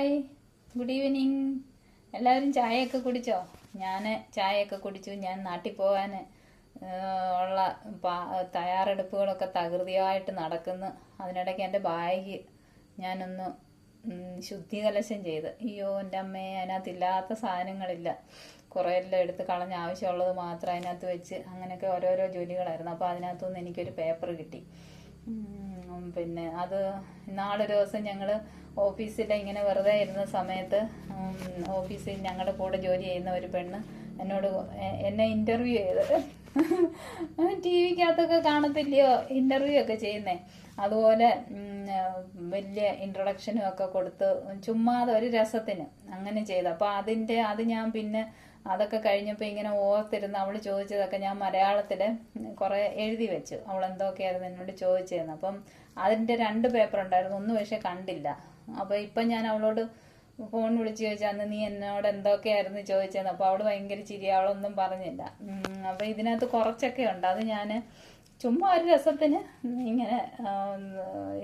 Hi. Good evening എല്ലാവരും ചായയൊക്കെ കുടിച്ചോ? ഞാൻ ചായയൊക്കെ കുടിച്ചു. ഞാൻ നാട്ടിൽ പോകാൻ ഉള്ള തയ്യാറെടുപ്പുകളൊക്കെ തകൃതിയായിട്ട് നടക്കുന്നു. അതിനിടയ്ക്ക് എന്റെ ബാഗ് ഞാനൊന്ന് ശുദ്ധികലശം ചെയ്ത്. അയ്യോ എന്റെ അമ്മയെ അതിനകത്തില്ലാത്ത സാധനങ്ങളില്ല. കുറേ എല്ലാം എടുത്ത് കളഞ്ഞ ആവശ്യമുള്ളത് മാത്രം അതിനകത്ത് വെച്ച് അങ്ങനെയൊക്കെ ഓരോരോ ജോലികളായിരുന്നു. അപ്പോൾ അതിനകത്തുനിന്ന് എനിക്കൊരു പേപ്പർ കിട്ടി. പിന്നെ അത് നാളൊരു ദിവസം ഞങ്ങൾ ഓഫീസിൽ ഇങ്ങനെ വെറുതെ ഇരുന്ന സമയത്ത് ഓഫീസിൽ ഞങ്ങളുടെ കൂടെ ജോലി ചെയ്യുന്ന ഒരു പെണ്ണ് എന്നോട് എന്നെ ഇന്റർവ്യൂ ചെയ്ത്. ടി വിക്കകത്തൊക്കെ കാണത്തില്ലയോ? ഇന്റർവ്യൂ ഒക്കെ ചെയ്യുന്നേ. അതുപോലെ വലിയ ഇൻട്രൊഡക്ഷനും ഒക്കെ കൊടുത്ത് ചുമ്മാതെ ഒരു രസത്തിന് അങ്ങനെ ചെയ്തു. അപ്പൊ അതിന്റെ അത് ഞാൻ പിന്നെ അതൊക്കെ കഴിഞ്ഞപ്പോൾ ഇങ്ങനെ ഓർത്തിരുന്ന് അവൾ ചോദിച്ചതൊക്കെ ഞാൻ മലയാളത്തിൽ കുറെ എഴുതി വെച്ചു. അവൾ എന്തൊക്കെയായിരുന്നു എന്നോട് ചോദിച്ചിരുന്നു അപ്പം അതിന്റെ രണ്ട് പേപ്പർ ഉണ്ടായിരുന്നു. ഒന്നും പക്ഷെ കണ്ടില്ല. അപ്പൊ ഇപ്പം ഞാൻ അവളോട് ഫോൺ വിളിച്ച് ചോദിച്ചു അന്ന് നീ എന്നോട് എന്തൊക്കെയായിരുന്നു ചോദിച്ചതെന്ന്? അപ്പോൾ അവൾ ഭയങ്കര ചിരി അവളൊന്നും പറഞ്ഞില്ല. ഉം, അപ്പൊ ഇതിനകത്ത് കുറച്ചൊക്കെ ഉണ്ട്. അത് ഞാൻ ചുമ്മാ ഒരു രസത്തിന് ഇങ്ങനെ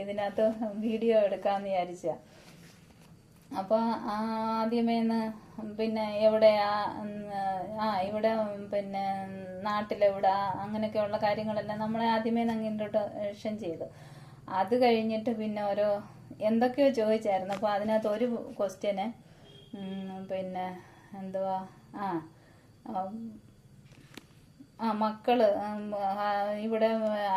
ഇതിനകത്ത് വീഡിയോ എടുക്കാമെന്ന് വിചാരിച്ച. അപ്പോൾ ആദ്യമേന്ന് പിന്നെ എവിടെയാ ആ ഇവിടെ പിന്നെ നാട്ടിലെവിടെ അങ്ങനെയൊക്കെയുള്ള കാര്യങ്ങളെല്ലാം നമ്മളെ ആദ്യമേ അങ്ങ് ഇൻട്രൊഡക്ഷൻ ചെയ്തു. അത് കഴിഞ്ഞിട്ട് പിന്നെ ഓരോ എന്തൊക്കെയോ ചോദിച്ചായിരുന്നു. അപ്പോൾ അതിനകത്ത് ഒരു ക്വസ്റ്റ്യന് പിന്നെ എന്തുവാ? ആ ആ, മക്കൾ ഇവിടെ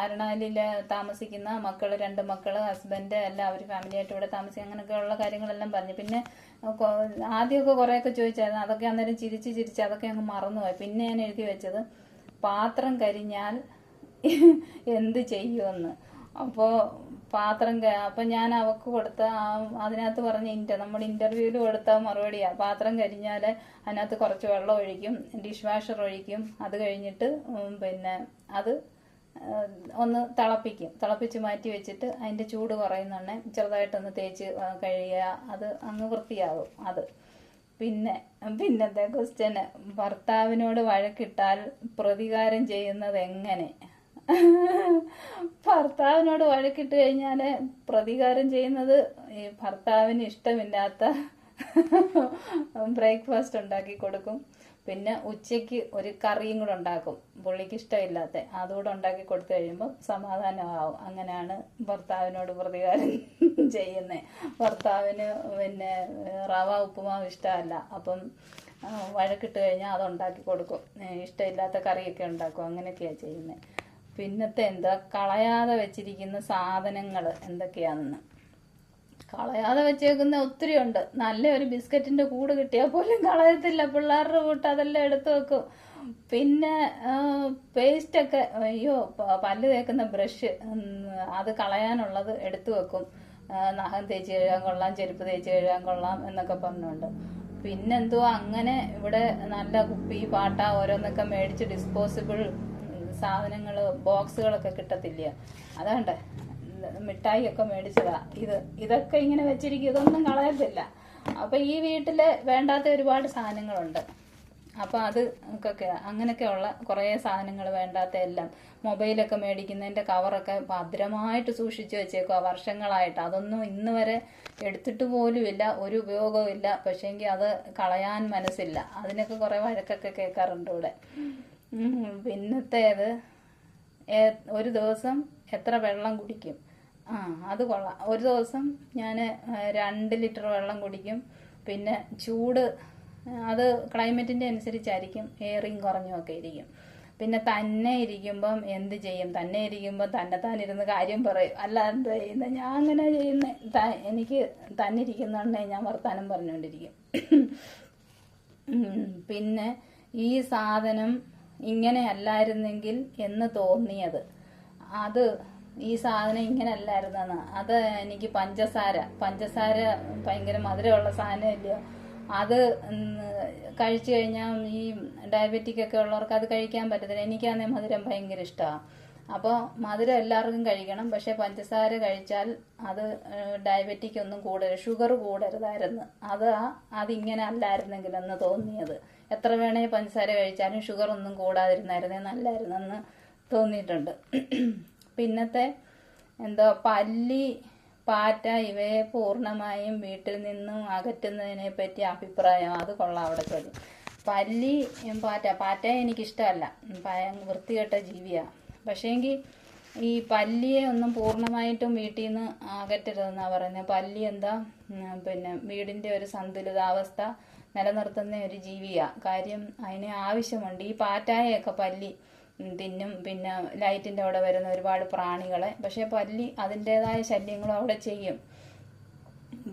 അരുണാലിൽ താമസിക്കുന്ന മക്കൾ രണ്ട് മക്കൾ ഹസ്ബൻഡ് എല്ലാവരും ഫാമിലി ആയിട്ട് ഇവിടെ താമസിക്കുക അങ്ങനെയൊക്കെയുള്ള കാര്യങ്ങളെല്ലാം പറഞ്ഞു. പിന്നെ ആദ്യമൊക്കെ കുറേയൊക്കെ ചോദിച്ചായിരുന്നു. അതൊക്കെ അന്നേരം ചിരിച്ച് ചിരിച്ച് അതൊക്കെ അങ്ങ് മറന്നുപോയി. പിന്നെ ഞാൻ എഴുതി വെച്ചത് പാത്രം കരിഞ്ഞാൽ എന്ത് ചെയ്യുമെന്ന്? അപ്പോ പാത്രം അപ്പൊ ഞാൻ അവക്ക് കൊടുത്ത അതിനകത്ത് പറഞ്ഞ ഇന്റർ നമ്മൾ ഇന്റർവ്യൂവിൽ കൊടുത്ത മറുപടിയാ. പാത്രം കരിഞ്ഞാൽ അതിനകത്ത് കുറച്ച് വെള്ളം ഒഴിക്കും ഡിഷ് വാഷർ ഒഴിക്കും. അത് കഴിഞ്ഞിട്ട് പിന്നെ അത് ഒന്ന് തിളപ്പിക്കും. തിളപ്പിച്ച് മാറ്റി വെച്ചിട്ട് അതിന്റെ ചൂട് കുറയുന്നുണ്ടെ ചെറുതായിട്ടൊന്ന് തേച്ച് കഴുകുക അത് അങ്ങ് വൃത്തിയാകും അത്. പിന്നെ പിന്നത്തെ ക്വസ്റ്റ്യന് ഭർത്താവിനോട് വഴക്കിട്ടാൽ പ്രതികാരം ചെയ്യുന്നത് എങ്ങനെ? ഭർത്താവിനോട് വഴക്കിട്ട് കഴിഞ്ഞാൽ പ്രതികാരം ചെയ്യുന്നത് ഈ ഭർത്താവിന് ഇഷ്ടമില്ലാത്ത ബ്രേക്ക്ഫാസ്റ്റ് ഉണ്ടാക്കി കൊടുക്കും. പിന്നെ ഉച്ചയ്ക്ക് ഒരു കറിയും കൂടെ ഉണ്ടാക്കും. പുള്ളിക്ക് ഇഷ്ടമില്ലാത്ത അതുകൂടെ ഉണ്ടാക്കി കൊടുത്തു കഴിയുമ്പോൾ സമാധാനമാവും. അങ്ങനെയാണ് ഭർത്താവിനോട് പ്രതികാരം ചെയ്യുന്നത് ഭർത്താവിന് പിന്നെ റവ ഉപ്പുമാവ് ഇഷ്ടമല്ല. അപ്പം വഴക്കിട്ട് കഴിഞ്ഞാൽ അത് ഉണ്ടാക്കി കൊടുക്കും ഇഷ്ടമില്ലാത്ത കറിയൊക്കെ ഉണ്ടാക്കും. അങ്ങനെയൊക്കെയാണ് ചെയ്യുന്നത് പിന്നത്തെ എന്താ? കളയാതെ വെച്ചിരിക്കുന്ന സാധനങ്ങൾ എന്തൊക്കെയാണെന്ന്. കളയാതെ വെച്ചേക്കുന്ന ഒത്തിരി ഉണ്ട്. നല്ല ഒരു ബിസ്ക്കറ്റിന്റെ കൂട് കിട്ടിയാൽ പോലും കളയത്തില്ല. പിള്ളേരുടെ കൂട്ട് അതെല്ലാം എടുത്തു വെക്കും. പിന്നെ പേസ്റ്റൊക്കെ അയ്യോ പല്ല് തേക്കുന്ന ബ്രഷ് അത് കളയാനുള്ളത് എടുത്തു വെക്കും. നഖം തേച്ച് കഴുകാൻ കൊള്ളാം ചെരുപ്പ് തേച്ച് കഴുകാൻ കൊള്ളാം എന്നൊക്കെ പറഞ്ഞുകൊണ്ട്. പിന്നെന്തോ അങ്ങനെ ഇവിടെ നല്ല കുപ്പി പാട്ട ഓരോന്നൊക്കെ മേടിച്ച് ഡിസ്പോസിബിൾ സാധനങ്ങൾ ബോക്സുകളൊക്കെ കിട്ടത്തില്ല. അതാണ്ട്. മിഠായി ഒക്കെ മേടിച്ചതാ. ഇത് ഇതൊക്കെ ഇങ്ങനെ വെച്ചിരിക്കും. ഇതൊന്നും കളയത്തില്ല. അപ്പൊ ഈ വീട്ടിൽ വേണ്ടാത്ത ഒരുപാട് സാധനങ്ങളുണ്ട്. അപ്പൊ അത് ഒക്കെ അങ്ങനെയൊക്കെയുള്ള കുറേ സാധനങ്ങൾ വേണ്ടാത്ത എല്ലാം. മൊബൈലൊക്കെ മേടിക്കുന്നതിന്റെ കവറൊക്കെ ഭദ്രമായിട്ട് സൂക്ഷിച്ചു വെച്ചേക്കുക വർഷങ്ങളായിട്ട്. അതൊന്നും ഇന്ന് വരെ എടുത്തിട്ട് പോലുമില്ല ഒരു ഉപയോഗവും ഇല്ല പക്ഷേങ്കിൽ അത് കളയാൻ മനസ്സില്ല. അതിനൊക്കെ കുറെ വഴക്കൊക്കെ കേൾക്കാറുണ്ട് ഇവിടെ. പിന്നത്തേത് ഒരു ദിവസം എത്ര വെള്ളം കുടിക്കും? ആ അത് കൊള്ളാം. ഒരു ദിവസം ഞാൻ രണ്ട് ലിറ്റർ വെള്ളം കുടിക്കും. പിന്നെ ചൂട് അത് ക്ലൈമറ്റിന്റെ അനുസരിച്ചായിരിക്കും എയറിങ് കുറഞ്ഞുമൊക്കെ ഇരിക്കും. പിന്നെ തന്നെ ഇരിക്കുമ്പം എന്ത് ചെയ്യും? തന്നെ ഇരിക്കുമ്പം തന്നെ ഇരുന്ന് കാര്യം പറയും. എന്താ ചെയ്യുന്നത് ഞാൻ അങ്ങനെ ചെയ്യുന്ന എനിക്ക് തന്നെ ഞാൻ വർത്തമാനം പറഞ്ഞുകൊണ്ടിരിക്കും പിന്നെ ഈ സാധനം ഇങ്ങനെ അല്ലായിരുന്നെങ്കിൽ എന്ന് തോന്നിയത്. അത് ഈ സാധനം ഇങ്ങനെ അല്ലായിരുന്നെന്ന് അത് എനിക്ക് പഞ്ചസാര പഞ്ചസാര ഭയങ്കര മധുരമുള്ള സാധനമല്ലയോ അത് കഴിച്ചു കഴിഞ്ഞാൽ ഈ ഡയബറ്റിക് ഒക്കെ ഉള്ളവർക്ക് അത് കഴിക്കാൻ പറ്റത്തില്ല. എനിക്കാണെങ്കിൽ മധുരം ഭയങ്കര ഇഷ്ടമാണ് അപ്പോൾ മധുരം എല്ലാവർക്കും കഴിക്കണം. പക്ഷേ പഞ്ചസാര കഴിച്ചാൽ അത് ഡയബറ്റിക് ഒന്നും കൂടരുത് ഷുഗർ കൂടരുതായിരുന്നു. അത് അതിങ്ങനെ അല്ലായിരുന്നെങ്കിലെന്ന് തോന്നിയത്. എത്ര വേണേ പഞ്ചസാര കഴിച്ചാലും ഷുഗർ ഒന്നും കൂടാതിരുന്നായിരുന്നേ. നല്ലായിരുന്നെന്ന് തോന്നിയിട്ടുണ്ട്. പിന്നത്തെ എന്തോ പല്ലി പാറ്റ ഇവയെ പൂർണമായും വീട്ടിൽ നിന്നും അകറ്റുന്നതിനെ പറ്റി അഭിപ്രായം. അത് കൊള്ളാം അവിടെ ചോദ്യം പല്ലി പാറ്റ. പാറ്റ എനിക്കിഷ്ടമല്ല. വൃത്തികെട്ട ജീവിയാണ് പക്ഷേങ്കിൽ ഈ പല്ലിയെ ഒന്നും പൂർണമായിട്ടും വീട്ടിൽ നിന്ന് അകറ്റരുതെന്നാണ് പറയുന്നത് പല്ലി എന്താ? പിന്നെ വീടിന്റെ ഒരു സന്തുലിതാവസ്ഥ നിലനിർത്തുന്ന ഒരു ജീവിയാണ് കാര്യം അതിന് ആവശ്യമുണ്ട്. ഈ പാറ്റായൊക്കെ പല്ലി തിന്നും. പിന്നെ ലൈറ്റിന്റെ അവിടെ വരുന്ന ഒരുപാട് പ്രാണികളെ. പക്ഷേ പല്ലി അതിന്റേതായ ശല്യങ്ങളും അവിടെ ചെയ്യും.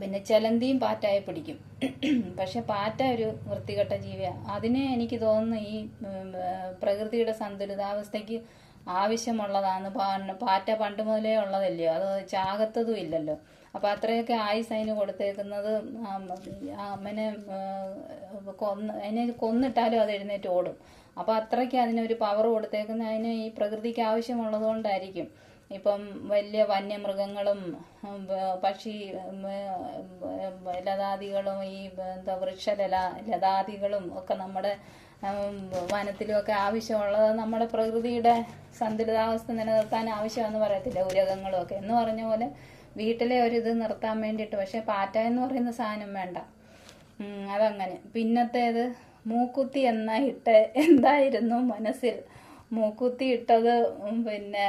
പിന്നെ ചെലന്തിയും പാറ്റായെ പിടിക്കും. പക്ഷെ പാറ്റ ഒരു വൃത്തികെട്ട ജീവിയാണ് അതിനെ എനിക്ക് തോന്നുന്നു ഈ പ്രകൃതിയുടെ സന്തുലിതാവസ്ഥയ്ക്ക് ആവശ്യമുള്ളതാണ് പാറ്റ പണ്ട് മുതലേ ഉള്ളതല്ലയോ അത് ചാകത്തതും ഇല്ലല്ലോ. അപ്പം അത്രയൊക്കെ ആയുസ് അതിന് കൊടുത്തേക്കുന്നത് അമ്മനെ കൊന്ന് അതിനെ കൊന്നിട്ടാലും അത് എഴുന്നേറ്റ് ഓടും. അപ്പം അത്രയ്ക്ക് അതിനൊരു പവർ കൊടുത്തേക്കുന്ന അതിന് ഈ പ്രകൃതിക്ക് ആവശ്യമുള്ളത് കൊണ്ടായിരിക്കും ഇപ്പം വലിയ വന്യമൃഗങ്ങളും പക്ഷി ലതാദികളും ഈ എന്താ വൃക്ഷലല ലതാദികളും ഒക്കെ നമ്മുടെ വനത്തിലുമൊക്കെ ആവശ്യമുള്ളത് നമ്മുടെ പ്രകൃതിയുടെ സന്തുലിതാവസ്ഥ നിലനിർത്താൻ ആവശ്യമെന്ന് പറയത്തില്ല. ഉരകങ്ങളും ഒക്കെ. എന്ന് പറഞ്ഞ പോലെ വീട്ടിലെ ഒരു ഇത് നിർത്താൻ വേണ്ടിയിട്ട്. പക്ഷെ പാറ്റ എന്ന് പറയുന്ന സാധനം വേണ്ട. അതങ്ങനെ. പിന്നത്തേത് മൂക്കുത്തി എന്ന ഇട്ട് എന്തായിരുന്നു മനസ്സിൽ? മൂക്കുത്തി ഇട്ടത് പിന്നെ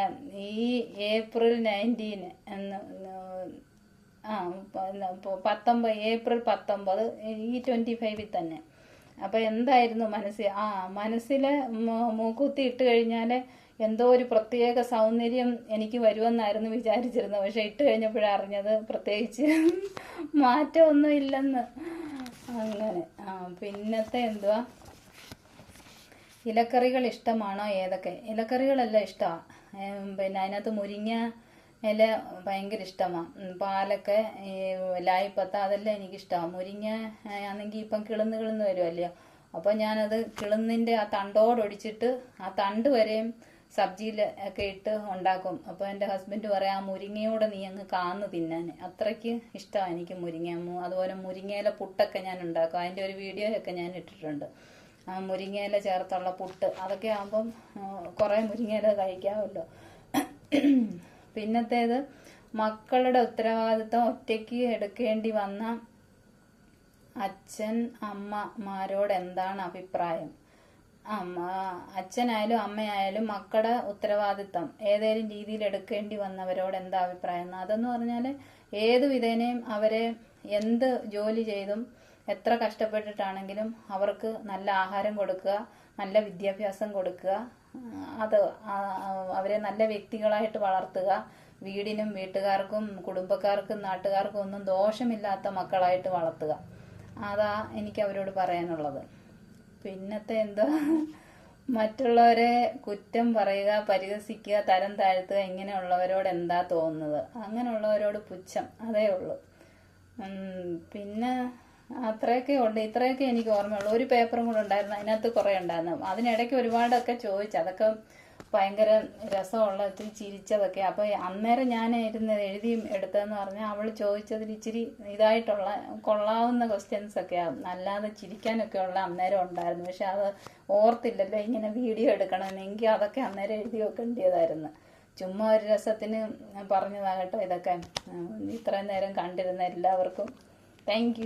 ഈ ഏപ്രിൽ നയന്റീന് എന്ന് ആ പത്തൊമ്പത് ഏപ്രിൽ പത്തൊമ്പത് ഈ ട്വന്റി ഫൈവിൽ തന്നെ. അപ്പം എന്തായിരുന്നു മനസ്സിൽ ആ മനസ്സിൽ മൂക്കുത്തി ഇട്ട് കഴിഞ്ഞാൽ എന്തോ ഒരു പ്രത്യേക സൗന്ദര്യം എനിക്ക് വരുമെന്നായിരുന്നു വിചാരിച്ചിരുന്നത്. പക്ഷെ ഇട്ട് കഴിഞ്ഞപ്പോഴാണ് അറിഞ്ഞത് പ്രത്യേകിച്ച് മാറ്റമൊന്നും ഇല്ലെന്ന്. അങ്ങനെ. ആ പിന്നത്തെ എന്തുവാ? ഇലക്കറികൾ ഇഷ്ടമാണോ ഏതൊക്കെ? ഇലക്കറികളെല്ലാം ഇഷ്ടമാണ് പിന്നെ അതിനകത്ത് മുരിങ്ങ ഇല ഭയങ്കര ഇഷ്ടമാണ് പാലൊക്കെ ഈ ലായിപ്പത്ത അതെല്ലാം എനിക്കിഷ്ടമാണ് മുരിങ്ങ ആണെങ്കിൽ ഇപ്പം കിളന്ന് കിളന്ന് വരുമല്ലോ അപ്പോൾ ഞാനത് കിളുന്നിന്റെ ആ തണ്ടോടൊടിച്ചിട്ട് ആ തണ്ട് വരെയും സബ്ജിയിൽ ഒക്കെ ഇട്ട് ഉണ്ടാക്കും. അപ്പോൾ എന്റെ ഹസ്ബൻഡ് പറയാം ആ മുരിങ്ങയോടെ നീ അങ്ങ് കാന്ന് തിന്നാൻ. അത്രയ്ക്ക് ഇഷ്ടമാണ് എനിക്ക് മുരിങ്ങ. അതുപോലെ മുരിങ്ങയില പുട്ടൊക്കെ ഞാൻ ഉണ്ടാക്കും. അതിന്റെ ഒരു വീഡിയോ ഒക്കെ ഞാൻ ഇട്ടിട്ടുണ്ട്. ആ മുരിങ്ങയില ചേർത്തുള്ള പുട്ട്. അതൊക്കെ ആകുമ്പം കുറേ മുരിങ്ങയില കഴിക്കാമല്ലോ. പിന്നത്തേത് മക്കളുടെ ഉത്തരവാദിത്തം ഒറ്റയ്ക്ക് എടുക്കേണ്ടി വന്ന അച്ഛൻ അമ്മമാരോട് എന്താണ് അഭിപ്രായം? അമ്മ അച്ഛനായാലും അമ്മയായാലും മക്കളുടെ ഉത്തരവാദിത്തം ഏതേലും രീതിയിൽ എടുക്കേണ്ടി വന്നവരോട് എന്താ അഭിപ്രായം? അതെന്ന് പറഞ്ഞാൽ ഏത് വിധേനയും അവരെ എന്ത് ജോലി ചെയ്തും എത്ര കഷ്ടപ്പെട്ടിട്ടാണെങ്കിലും അവർക്ക് നല്ല ആഹാരം കൊടുക്കുക നല്ല വിദ്യാഭ്യാസം കൊടുക്കുക അത് അവരെ നല്ല വ്യക്തികളായിട്ട് വളർത്തുക. വീടിനും വീട്ടുകാർക്കും കുടുംബക്കാർക്കും നാട്ടുകാർക്കും ഒന്നും ദോഷമില്ലാത്ത മക്കളായിട്ട് വളർത്തുക. അതാ എനിക്ക് അവരോട് പറയാനുള്ളത്. പിന്നത്തെ എന്താ? മറ്റുള്ളവരെ കുറ്റം പറയുക പരിഹസിക്കുക തരം താഴ്ത്തുക ഇങ്ങനെയുള്ളവരോട് എന്താ തോന്നുന്നത്? അങ്ങനെയുള്ളവരോട് പുച്ഛം. അതേ ഉള്ളൂ. പിന്നെ അത്രയൊക്കെ ഉണ്ട്. ഇത്രയൊക്കെ എനിക്ക് ഓർമ്മയുള്ളൂ. ഒരു പേപ്പറും കൂടെ ഉണ്ടായിരുന്നു. അതിനകത്ത് കുറേ ഉണ്ടായിരുന്നു. അതിനിടയ്ക്ക് ഒരുപാടൊക്കെ ചോദിച്ചു. അതൊക്കെ ഭയങ്കര രസമുള്ള ഇത്തിരി ചിരിച്ചതൊക്കെ. അപ്പോൾ അന്നേരം ഞാൻ ഇരുന്ന് എഴുതി എടുത്തതെന്ന് പറഞ്ഞാൽ അവൾ ചോദിച്ചതിൽ ഇച്ചിരി ഇതായിട്ടുള്ള കൊള്ളാവുന്ന ക്വസ്റ്റ്യൻസ് ഒക്കെ അല്ലാതെ ചിരിക്കാനൊക്കെ ഉള്ള അന്നേരം ഉണ്ടായിരുന്നു. പക്ഷെ അത് ഓർത്തില്ലല്ലോ ഇങ്ങനെ വീഡിയോ എടുക്കണമെന്നെങ്കിൽ അതൊക്കെ അന്നേരം എഴുതി വെക്കേണ്ടതായിരുന്നു ചുമ്മാ ഒരു രസത്തിന് പറഞ്ഞതാകട്ടോ. ഇതൊക്കെ ഇത്രയും നേരം കണ്ടിരുന്ന എല്ലാവർക്കും. താങ്ക്